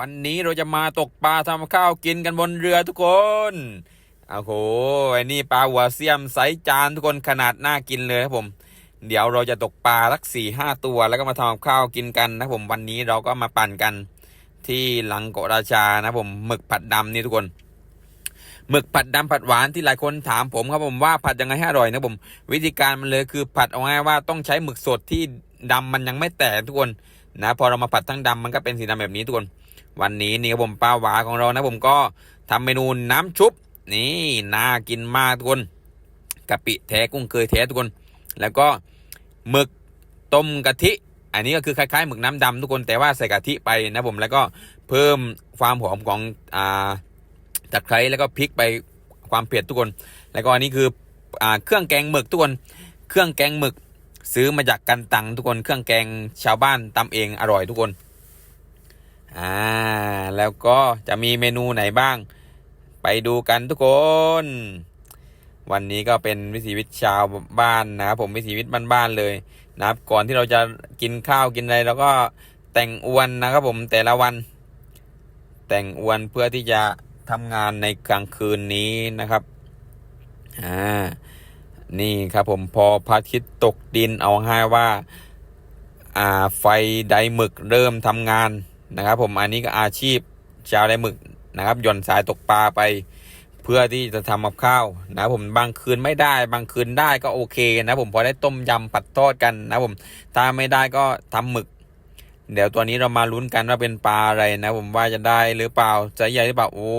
วันนี้เราจะมาตกปลาทำข้าวกินกันบนเรือทุกคนโอ้โหไอ้นี่ปลาหัวเสียมไซส์จานทุกคนขนาดน่ากินเลยครับผม เดี๋ยวเราจะตกปลาลักสี่ห้าตัวแล้วก็มาทำข้าวกินกันนะผมวันนี้เราก็มาปั่นกัน ที่หลังเกาะราชานะผมหมึกผัดดำนี่ทุกคนหมึกผัดดำผัดหวานที่หลายคนถามผมครับผมว่าผัดยังไงให้อร่อยนะผม วิธีการมันเลยคือผัดเอาง่ายว่าต้องใช้หมึกสดที่ดำมันยังไม่แตกทุกคนนะพอเรามาผัดทั้งดำมันก็เป็นสีดำแบบนี้ทุกคน วันนี้นี่ครับผมปลาหวาของเรานะผมก็ทำเมนูน้ำชุบนี่น่ากินมากทุกคนกะปิแท้กุ้งเคยแท้ทุกคน แล้วก็หมึกต้มกะทิ อันนี้ก็คือคล้ายๆหมึกน้ำดำทุกคนแต่ว่าใส่กะทิไปนะผมแล้วก็เพิ่มความหอมของอ่าตะไคร้แล้วก็พริกไปความเผ็ดทุกคน แล้วก็อันนี้คืออ่าเครื่องแกงหมึกทุกคน เครื่องแกงหมึกซื้อมาจากกันตังทุกคน เครื่องแกงชาวบ้านตำเองอร่อยทุกคน อ่าแล้วก็จะมีเมนูไหนบ้าง ไปดูกันทุกคน วันนี้ก็เป็นวิถีชีวิตชาวบ้านนะครับผมวิถีชีวิตบ้านๆเลยนะครับก่อนที่เราจะกินข้าวกินอะไรเราก็แต่งอวนนะครับผมแต่ละวัน แต่งอวนเพื่อที่จะทำงานในกลางคืนนี้นะครับอ่านี่ครับผมพอพระอาทิตย์ตกดินเอาให้ว่าอ่าไฟไดหมึกเริ่มทำงาน นะครับ ผมอันนี้ก็อาชีพชาวไร่หมึกนะครับย่อนสายตกปลาไป เพื่อที่จะทำกับข้าวนะผมบางคืนไม่ได้บางคืนได้ก็โอเคนะผมพอได้ต้มยำปัดทอดกันนะผมถ้าไม่ได้ก็ทำหมึก เดี๋ยวตัวนี้เรามาลุ้นกันว่าเป็นปลาอะไรนะ ผมว่าจะได้หรือเปล่าจะใหญ่หรือเปล่าโอ้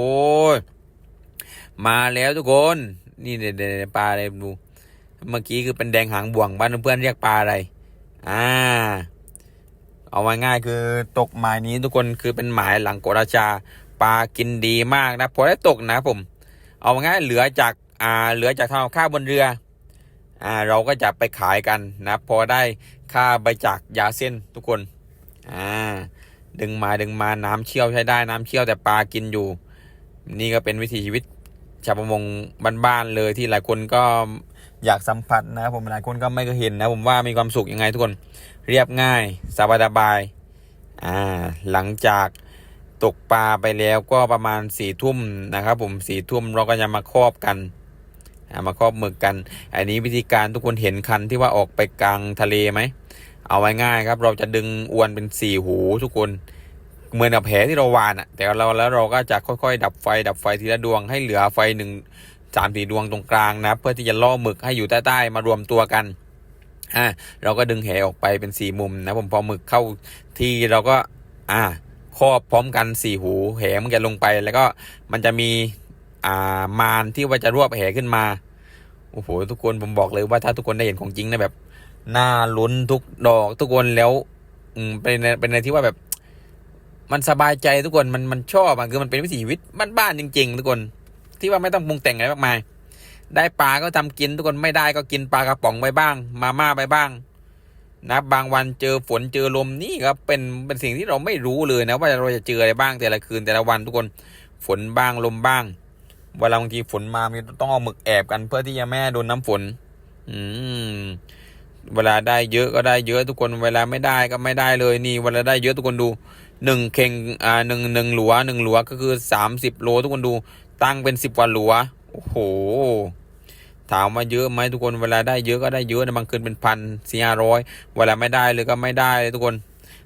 ยมาแล้วทุกคนนี่เดี๋ยวปลาอะไรดูเมื่อกี้คือเป็นแดงหางบ่วงบ้านเพื่อนเรียกปลาอะไร อ่า เอาไว้ง่ายคือตกหมายนี้ทุกคนคือเป็นหมายหลังโกราชาปลากินดีมากนะพอได้ตกนะผม เอาไว้ง่ายเหลือจากอ่าเหลือจากทำข้าวบนเรืออ่าเราก็จะไปขายกันนะพอได้ค่าใบจากยาเส้นทุกคนอ่าดึงมาดึงมาน้ำเชี่ยวใช้ได้น้ำเชี่ยวแต่ปลากินอยู่ นี่ก็เป็นวิถีชีวิตชาวประมงบ้านๆเลยที่หลายคนก็ อยากสัมผัสนะผมหลายคนก็ไม่เคยเห็นนะผมว่ามีความสุขยังไงทุกคนเรียบง่ายสบายสบายอ่าหลังจากตกปลาไปแล้วก็ประมาณสี่ทุ่มนะครับผมสี่ทุ่มเราก็จะมาครอบกันมาครอบหมึกกัน อันนี้วิธีการทุกคนเห็นคันที่ว่าออกไปกลางทะเลไหม เอาไว้ง่ายครับ เราจะดึงอวนเป็นสี่หูทุกคน เหมือนกับแผลที่เราวานอะแต่เราแล้วเราก็จะค่อยๆ ดับไฟดับไฟทีละดวงให้เหลือไฟหนึ่ง สามสี่ดวงตรงกลางนะเพื่อที่จะล่อหมึกให้อยู่ใต้ๆมารวมตัวกันอ่าเราก็ดึงแหออกไปเป็นสี่มุมนะผมพอหมึกเข้าที่เราก็อ่าครอบพร้อมกันสี่หูแหมันจะลงไปแล้วก็มันจะมีอ่ามานที่ว่าจะรวบแหขึ้นมาโอ้โหทุกคนผมบอกเลยว่าถ้าทุกคนได้เห็นของจริงนะแบบน่าลุ้นทุกดอกทุกคนแล้ว อืมเป็นในเป็นในที่ว่าแบบ มันสบายใจทุกคนมันมันชอบอะคือมันเป็นวิถีชีวิตบ้านๆจริง ๆ ทุกคน ที่ว่าไม่ต้องปรุงแต่งอะไรมากมาย ได้ปลาก็ทำกินทุกคนไม่ได้ก็กินปลากระป๋องไปบ้าง มาม่าไปบ้าง นะบางวันเจอฝนเจอลมนี่ครับเป็นเป็นสิ่งที่เราไม่รู้เลยนะว่าเราจะเจออะไรบ้างแต่ละคืนแต่ละวันทุกคนฝนบ้างลมบ้างเวลาบางทีฝนมามีต้องเอาหมึกแอบกันเพื่อที่จะไม่โดนน้ำฝน อืมเวลาได้เยอะก็ได้เยอะทุกคนเวลาไม่ได้ก็ไม่ได้เลยนี่เวลาได้เยอะทุกคนดูหนึ่งเข่งอ่าหนึ่งหนึ่งหลัวหนึ่งหลัวก็คือสามสิบโลทุกคนดู ตั้งเป็นสิบกว่าหลัว โอ้โห ถามว่าเยอะไหมทุกคน เวลาได้เยอะก็ได้เยอะนะบางคืนเป็นพันสี่ห้าร้อยเวลาไม่ได้เลยก็ไม่ได้เลยทุกคน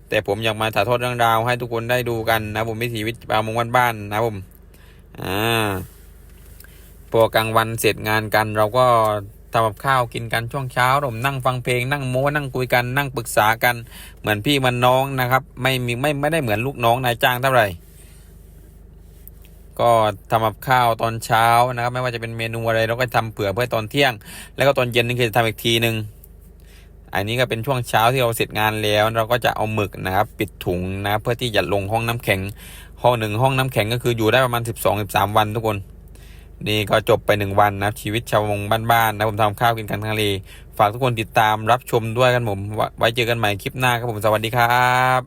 แต่ผมอยากมาถ่ายทอดเรื่องราวให้ทุกคนได้ดูกันนะผมวิถีวิตประมงบ้านๆนะผมอ่าพอกลางวันเสร็จงานกัน เราก็ทำกับข้าวกินกันช่วงเช้าผมนั่งฟังเพลงนั่งโม้นั่งคุยกันนั่งปรึกษากัน เหมือนพี่มันน้องนะครับ ไม่มีไม่ไม่ได้เหมือนลูกน้องนายจ้างเท่าไหร่ ก็ทำกับข้าวตอนเช้านะครับ ไม่ว่าจะเป็นเมนูอะไรเราก็ทำเผื่อเพื่อตอนเที่ยง แล้วก็ตอนเย็นนี่คือจะทำอีกทีหนึ่งอันนี้ก็เป็นช่วงเช้าที่เราเสร็จงานแล้ว เราก็จะเอาหมึกนะครับ ปิดถุงนะเพื่อที่จะลงห้องน้ำแข็ง ห้องหนึ่งห้องน้ำแข็งก็คืออยู่ได้ประมาณสิบสองสิบสามวันทุกคน นี่ก็จบไปหนึ่งวันนะชีวิตชาวมงบ้านๆนะผมทำข้าวกินกันทะเลฝากทุกคนติดตามรับชมด้วยกันผมไว้เจอกันใหม่คลิปหน้าครับผมสวัสดีครับ